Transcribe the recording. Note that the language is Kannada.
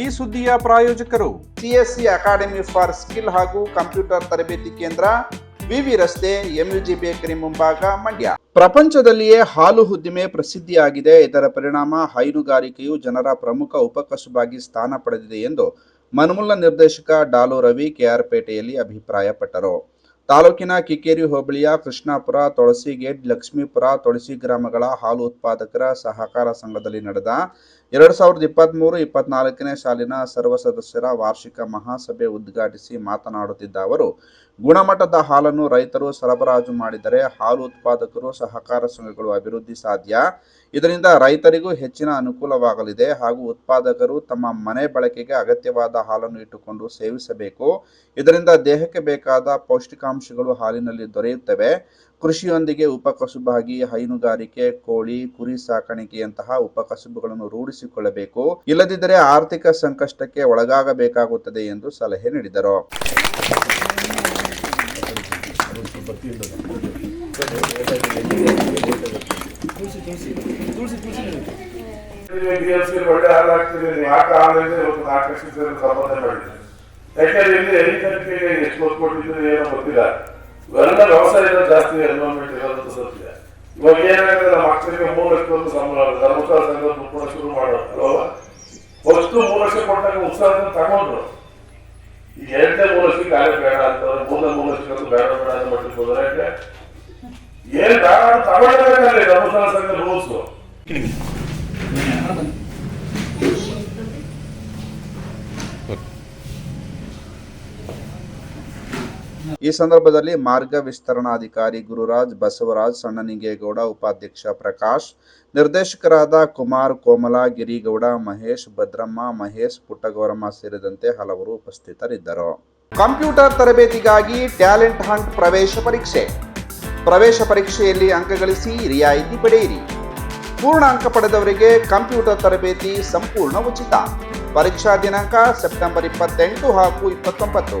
ಈ ಸುದ್ದಿಯ ಪ್ರಾಯೋಜಕರು ಸಿಎಸ್ಸಿ ಅಕಾಡೆಮಿ ಫಾರ್ ಸ್ಕಿಲ್ ಹಾಗೂ ಕಂಪ್ಯೂಟರ್ ತರಬೇತಿ ಕೇಂದ್ರ, ವಿವಿ ರಸ್ತೆ ಎಂಯುಜಿ ಬೇಕರಿ ಮುಂಭಾಗ, ಮಂಡ್ಯ. ಪ್ರಪಂಚದಲ್ಲಿಯೇ ಹಾಲು ಉದ್ದಿಮೆ ಪ್ರಸಿದ್ಧಿಯಾಗಿದೆ. ಇದರ ಪರಿಣಾಮ ಹೈನುಗಾರಿಕೆಯು ಜನರ ಪ್ರಮುಖ ಉಪಕಸುಬಾಗಿ ಸ್ಥಾನ ಪಡೆದಿದೆ ಎಂದು ಮನ್ಮುಲ್ಲ ನಿರ್ದೇಶಕ ಡಾಲು ರವಿ ಕೆಆರ್ ಪೇಟೆಯಲ್ಲಿ ಅಭಿಪ್ರಾಯಪಟ್ಟರು. ತಾಲೂಕಿನ ಕಿಕ್ಕೇರಿ ಹೋಬಳಿಯ ಕೃಷ್ಣಾಪುರ ತುಳಸಿಗೇಟ್ ಲಕ್ಷ್ಮೀಪುರ, ತುಳಸಿ ಗ್ರಾಮಗಳ ಹಾಲು ಉತ್ಪಾದಕರ ಸಹಕಾರ ಸಂಘದಲ್ಲಿ ನಡೆದ ಎರಡು ಸಾವಿರದ ಇಪ್ಪತ್ತ್ಮೂರು ಇಪ್ಪತ್ನಾಲ್ಕನೇ ಸಾಲಿನ ಸರ್ವ ಸದಸ್ಯರ ವಾರ್ಷಿಕ ಮಹಾಸಭೆ ಉದ್ಘಾಟಿಸಿ ಮಾತನಾಡುತ್ತಿದ್ದ ಅವರು, ಗುಣಮಟ್ಟದ ಹಾಲನ್ನು ರೈತರು ಸರಬರಾಜು ಮಾಡಿದರೆ ಹಾಲು ಉತ್ಪಾದಕರು ಸಹಕಾರ ಸಂಘಗಳು ಅಭಿವೃದ್ಧಿ ಸಾಧ್ಯ. ಇದರಿಂದ ರೈತರಿಗೂ ಹೆಚ್ಚಿನ ಅನುಕೂಲವಾಗಲಿದೆ ಹಾಗೂ ಉತ್ಪಾದಕರು ತಮ್ಮ ಮನೆ ಬಳಕೆಗೆ ಅಗತ್ಯವಾದ ಹಾಲನ್ನು ಇಟ್ಟುಕೊಂಡು ಸೇವಿಸಬೇಕು. ಇದರಿಂದ ದೇಹಕ್ಕೆ ಬೇಕಾದ ಪೌಷ್ಟಿಕಾಂಶಗಳು ಹಾಲಿನಲ್ಲಿ ದೊರೆಯುತ್ತವೆ. ಕೃಷಿಯೊಂದಿಗೆ ಉಪಕಸುಬಾಗಿ, ಹೈನುಗಾರಿಕೆ, ಕೋಳಿ, ಕುರಿ ಸಾಕಾಣಿಕೆಯಂತಹ ಉಪಕಸುಬುಗಳನ್ನು ರೂಢಿಸಿಕೊಳ್ಳಬೇಕು ಇಲ್ಲದಿದ್ದರೆ ಆರ್ಥಿಕ ಸಂಕಷ್ಟಕ್ಕೆ ಒಳಗಾಗಬೇಕಾಗುತ್ತದೆ ಎಂದು ಸಲಹೆ ನೀಡಿದರು. ಯಾಕಂದ್ರೆ ಇಲ್ಲಿ ಹೈನುಗಾರಿಕೆಗೆ ಎಷ್ಟು ಒತ್ತು ಕೊಟ್ಟಿದ್ದೀರಿ ಏನೋ ಗೊತ್ತಿಲ್ಲ. ಇವೆಲ್ಲ ವ್ಯವಸಾಯದ ಜಾಸ್ತಿ ಎನ್ವೈರ್ಮೆಂಟ್ ಇರೋದಂತ ಸತ್ಯ ಇವಾಗ ಏನಾಗಿದೆ ನಮ್ಮ ಮಕ್ಕಳಿಗೆ ಮೂರು ಲಕ್ಷ ಒಂದು ಸಂಬಳ, ಧರ್ಮಸ್ಥಳ ಸಂಘ ದುಡ್ಡು ಕೊಡೋ ಶುರು ಮಾಡೋದು ಫಸ್ಟ್ ಮೂರು ಲಕ್ಷ ಕೊಟ್ಟಾಗ ಉತ್ಸಾಹದಿಂದ ತಗೊಂಡ್ರು. ಈಗ ಎರಡನೇ ಮೂರು ಲಕ್ಷಕ್ಕೆ ಕಾಲೇ ಬೇಡ ಅಂತಂದ್ರೆ ಮೂರನೇ ಮೂರು ಲಕ್ಷಕ್ಕೆ ಬೇಡ ಬೇಡ ಅಂತ ಮಟ್ಟಿಗೆ ಹೋದ್ರೆ ಏನ್ ಬೇಡ ಅಂತ ತಗೊಳ್ಳೇಬೇಕಲ್ಲಿ ಧರ್ಮಸ್ಥಳ ಸಂಘ ರೂಲ್ಸು ಈ ಸಂದರ್ಭದಲ್ಲಿ ಮಾರ್ಗ ವಿಸ್ತರಣಾಧಿಕಾರಿ ಗುರುರಾಜ್ ಬಸವರಾಜ್ ಸಣ್ಣನಿಂಗೇಗೌಡ ಉಪಾಧ್ಯಕ್ಷ ಪ್ರಕಾಶ್, ನಿರ್ದೇಶಕರಾದ ಕುಮಾರ್ ಕೋಮಲ, ಗಿರಿಗೌಡ, ಮಹೇಶ್, ಭದ್ರಮ್ಮ, ಮಹೇಶ್, ಪುಟ್ಟಗೌರಮ್ಮ ಸೇರಿದಂತೆ ಹಲವರು ಉಪಸ್ಥಿತರಿದ್ದರು. ಕಂಪ್ಯೂಟರ್ ತರಬೇತಿಗಾಗಿ ಟ್ಯಾಲೆಂಟ್ ಹಂಟ್ ಪ್ರವೇಶ ಪರೀಕ್ಷೆ. ಪ್ರವೇಶ ಪರೀಕ್ಷೆಯಲ್ಲಿ ಅಂಕಗಳಿಸಿ ರಿಯಾಯಿತಿ ಪಡೆಯಿರಿ. ಪೂರ್ಣ ಅಂಕ ಪಡೆದವರಿಗೆ ಕಂಪ್ಯೂಟರ್ ತರಬೇತಿ ಸಂಪೂರ್ಣ ಉಚಿತ. ಪರೀಕ್ಷಾ ದಿನಾಂಕ ಸೆಪ್ಟೆಂಬರ್ ಇಪ್ಪತ್ತೆಂಟು ಹಾಗೂ ಇಪ್ಪತ್ತೊಂಬತ್ತು.